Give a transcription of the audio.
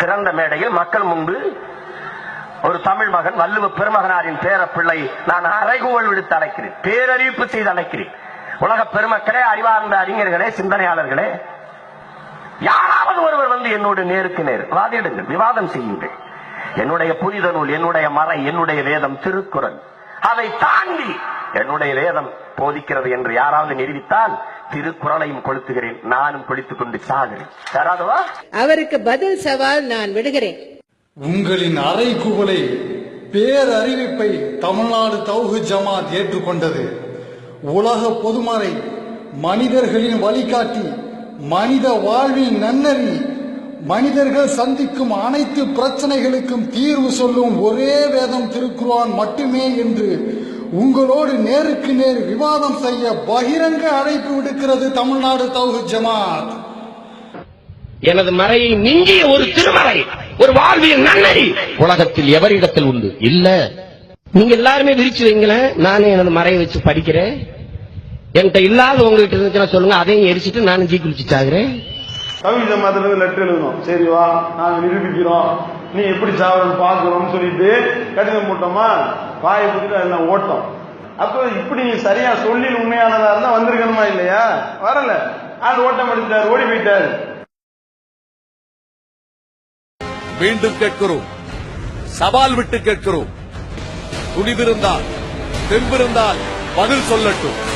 திறந்த மேடையில் மக்கள் முன்பு ஒரு தமிழ் மகன் வள்ளுவ பெருமகனாரின் பேர பிள்ளை நான் அறைகூவல் விடுத்து அழைக்கிறேன். பேரறிவிப்பு செய்து அழைக்கிறேன். உலக பெருமக்களே அறிவார்ந்த அறிஞர்களே சிந்தனையாளர்களே யாராவது ஒருவர் வந்து என்னோடு நேருக்கு நேர் வாதிடுங்கள் விவாதம் செய்யுங்கள். என்னுடைய புனித நூல் என்னுடைய மறை என்னுடைய வேதம் திருக்குறள். அதை தாண்டி என்னுடைய வேதம் போதிக்கிறது என்று யாராவது நிரூபித்தால் திருக்குறளையும் கொளுத்துகிறேன் நானும் கொளுத்துக் கொண்டு சாகிறேன் அவருக்கு பதில் சவால் நான் விடுகிறேன். உங்களின் அறைகூவலை பேரறிவிப்பை தமிழ்நாடு தௌஹு ஜமாத் ஏற்றுக்கொண்டது. உலக பொதுமறை மனிதர்களின் வழிகாட்டி மனித வாழ்வின் நன்னறி மனிதர்கள் சந்திக்கும் அனைத்து பிரச்சனைகளுக்கும் தீர்வு சொல்லும் ஒரே வேதம் திருக்குர்ஆன் மட்டுமே என்று உங்களோடு நேருக்கு நேர் விவாதம் செய்ய பகிரங்க அழைப்பு விடுக்கிறது தமிழ்நாடு தௌஹு ஜமாத். எனது மறையை மிஞ்சிய ஒரு திருமறை ஒரு வாழ்வியல் நன்னறி உலகத்தில் எவரிடத்தில் உண்டு? இல்ல. நீங்க எல்லாருமே விரிச்சு வைங்களேன். நானே எனது மறையை வச்சு படிக்கிறேன். என்கிட்ட இல்லாத உங்ககிட்ட இருந்துச்சுன்னா சொல்லுங்க. அதையும் எரிச்சிட்டு நானும் ஜீ குளிச்சு சாகுறேன். தமிழ் ஜமாத்துல இருந்து லெட்டர் எழுதணும். சரி வா நாங்க நிரூபிக்கிறோம். நீ எப்படி சாவரன்னு பாக்குறோம்னு சொல்லிட்டு கடிதம் போட்டோமா? வாயை கொடுத்துட்டு எல்லாம் ஓட்டம். அப்போ இப்படி நீ சரியா சொல்லி உண்மையானதா இருந்தா வந்திருக்கணுமா இல்லையா? வரல. ஆள் ஓட்டம் அடித்தார் ஓடி போயிட்டார். மீண்டும் கேட்கிறோம். சவால் விட்டு கேட்கிறோம். துணிவிருந்தால் தெம்பிருந்தால் பதில் சொல்லட்டும்.